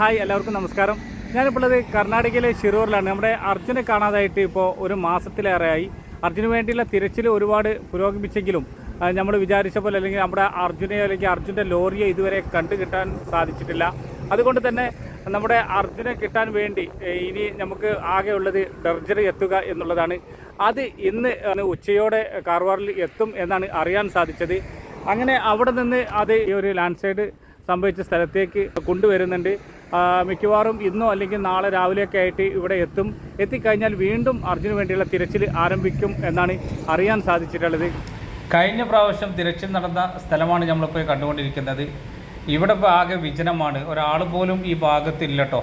Hi എല്ലാവർക്കും നമസ്കാരം. ഞാനിപ്പോൾ കർണാടകയിലെ ഷിറൂറിലാണ് നമ്മുടെ അർജുനെ കാണാതായിട്ട് ഇപ്പോൾ ഒരു മാസത്തിലേറെയായി. അർജുന് വേണ്ടിയുള്ള തിരച്ചിൽ ഒരുപാട് പുരോഗമിച്ചെങ്കിലും നമ്മൾ വിചാരിച്ച പോലെ അല്ലെങ്കിൽ നമ്മുടെ അർജുനെ അല്ലെങ്കിൽ അർജുന്റെ ലോറിയെ ഇതുവരെ കണ്ടു കിട്ടാൻ സാധിച്ചിട്ടില്ല. അതുകൊണ്ട് തന്നെ നമ്മുടെ അർജുനെ കിട്ടാൻ വേണ്ടി ഇനി നമുക്ക് ആകെ ഉള്ളത് ഡർജറി എത്തുക എന്നുള്ളതാണ്. അത് ഇന്ന് ഉച്ചയോടെ കാർവാറിൽ എത്തും എന്നാണ് അറിയാൻ സാധിച്ചത്. അങ്ങനെ അവിടെ നിന്ന് അത് ഈ ഒരു ലാൻഡ് സൈഡ് സംഭവിച്ച സ്ഥലത്തേക്ക് കൊണ്ടുവരുന്നുണ്ട്. മിക്കവാറും ഇന്നോ അല്ലെങ്കിൽ നാളെ രാവിലെയൊക്കെ ആയിട്ട് ഇവിടെ എത്തും. എത്തിക്കഴിഞ്ഞാൽ വീണ്ടും അർജുന് വേണ്ടിയുള്ള തിരച്ചിൽ ആരംഭിക്കും എന്നാണ് അറിയാൻ സാധിച്ചിട്ടുള്ളത്. കഴിഞ്ഞ പ്രാവശ്യം തിരച്ചിൽ നടന്ന സ്ഥലമാണ് നമ്മളിപ്പോൾ കണ്ടുകൊണ്ടിരിക്കുന്നത്. ഇവിടെ ഇപ്പോൾ ആകെ വിജനമാണ്. ഒരാൾ പോലും ഈ ഭാഗത്തില്ല കേട്ടോ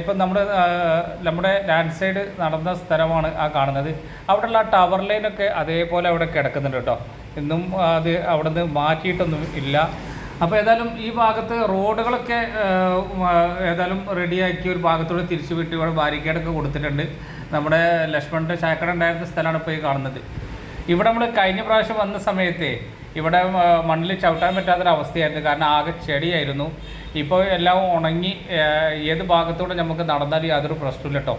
ഇപ്പം നമ്മുടെ നമ്മുടെ ലാൻഡ് സൈഡ് നടന്ന സ്ഥലമാണ് ആ കാണുന്നത്. അവിടെയുള്ള ടവർ ലൈനൊക്കെ അതേപോലെ അവിടെ കിടക്കുന്നുണ്ട് കേട്ടോ. ഇന്നും അത് അവിടെ നിന്ന് മാറ്റിയിട്ടൊന്നും ഇല്ല. അപ്പോൾ ഏതായാലും ഈ ഭാഗത്ത് റോഡുകളൊക്കെ ഏതായാലും റെഡിയാക്കി ഒരു ഭാഗത്തൂടെ തിരിച്ചു വിട്ട് ഇവിടെ ബാരിക്കേഡൊക്കെ കൊടുത്തിട്ടുണ്ട്. നമ്മുടെ ലക്ഷ്മണന്റെ ചായക്കട ഉണ്ടായിരുന്ന സ്ഥലമാണ് ഇപ്പോൾ ഈ കാണുന്നത്. ഇവിടെ നമ്മൾ കഴിഞ്ഞ പ്രാവശ്യം വന്ന സമയത്തെ ഇവിടെ മണ്ണിൽ ചവിട്ടാൻ പറ്റാത്തൊരവസ്ഥയായിരുന്നു കാരണം ആകെ ചെടിയായിരുന്നു. ഇപ്പോൾ എല്ലാം ഉണങ്ങി ഏത് ഭാഗത്തൂടെ നമുക്ക് നടന്നാലും യാതൊരു പ്രശ്നമില്ല കേട്ടോ.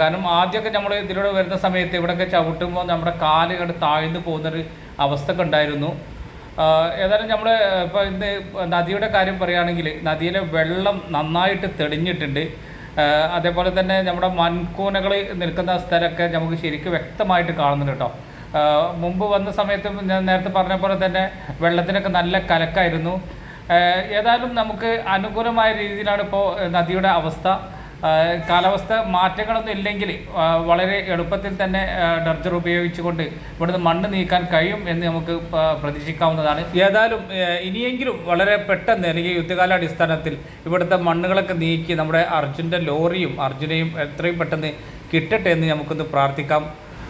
കാരണം ആദ്യമൊക്കെ നമ്മൾ ഇതിലൂടെ വരുന്ന സമയത്ത് ഇവിടെയൊക്കെ ചവിട്ടുമ്പോൾ നമ്മുടെ കാലുകൾ താഴ്ന്നു പോകുന്നൊരു അവസ്ഥ ഉണ്ടായിരുന്നു. ഏതായാലും നമ്മൾ ഇപ്പോൾ ഇന്ന് നദിയുടെ കാര്യം പറയുകയാണെങ്കിൽ നദിയിലെ വെള്ളം നന്നായിട്ട് തെളിഞ്ഞിട്ടുണ്ട്. അതേപോലെ തന്നെ നമ്മുടെ മൺകൂനകൾ നിൽക്കുന്ന സ്ഥലമൊക്കെ നമുക്ക് ശരിക്കും വ്യക്തമായിട്ട് കാണുന്നുണ്ട് കേട്ടോ. മുമ്പ് വന്ന സമയത്ത് ഞാൻ നേരത്തെ പറഞ്ഞ പോലെ തന്നെ വെള്ളത്തിനൊക്കെ നല്ല കലക്കായിരുന്നു. ഏതായാലും നമുക്ക് അനുകൂലമായ രീതിയിലാണ് ഇപ്പോൾ നദിയുടെ അവസ്ഥ. കാലാവസ്ഥ മാറ്റങ്ങളൊന്നും ഇല്ലെങ്കിൽ വളരെ എളുപ്പത്തിൽ തന്നെ ഡർജർ ഉപയോഗിച്ചുകൊണ്ട് ഇവിടുന്ന് മണ്ണ് നീക്കാൻ കഴിയും എന്ന് നമുക്ക് പ്രതീക്ഷിക്കാവുന്നതാണ്. ഏതായാലും ഇനിയെങ്കിലും വളരെ പെട്ടെന്ന് അല്ലെങ്കിൽ യുദ്ധകാലാടിസ്ഥാനത്തിൽ ഇവിടുത്തെ മണ്ണുകളൊക്കെ നീക്കി നമ്മുടെ അർജുന്റെ ലോറിയും അർജുനെയും എത്രയും പെട്ടെന്ന് കിട്ടട്ടെ എന്ന് നമുക്കൊന്ന് പ്രാർത്ഥിക്കാം.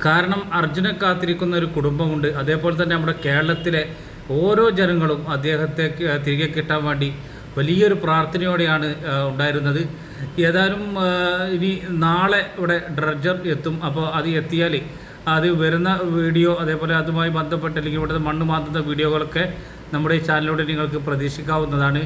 കാരണം അർജുനെ കാത്തിരിക്കുന്ന ഒരു കുടുംബമുണ്ട്. അതേപോലെ തന്നെ നമ്മുടെ കേരളത്തിലെ ഓരോ ജനങ്ങളും അദ്ദേഹത്തെ തിരികെ കിട്ടാൻ വേണ്ടി വലിയൊരു പ്രാർത്ഥനയോടെയാണ് ഉണ്ടായിരുന്നത്. ഏതായാലും ഇനി നാളെ ഇവിടെ ഡ്രഡ്ജർ എത്തും. അപ്പോൾ അത് എത്തിയാൽ അത് വരുന്ന വീഡിയോ അതേപോലെ അതുമായി ബന്ധപ്പെട്ട് അല്ലെങ്കിൽ ഇവിടുത്തെ മണ്ണ് മാന്തുന്ന വീഡിയോകളൊക്കെ നമ്മുടെ ഈ ചാനലിലൂടെ നിങ്ങൾക്ക് പ്രതീക്ഷിക്കാവുന്നതാണ്.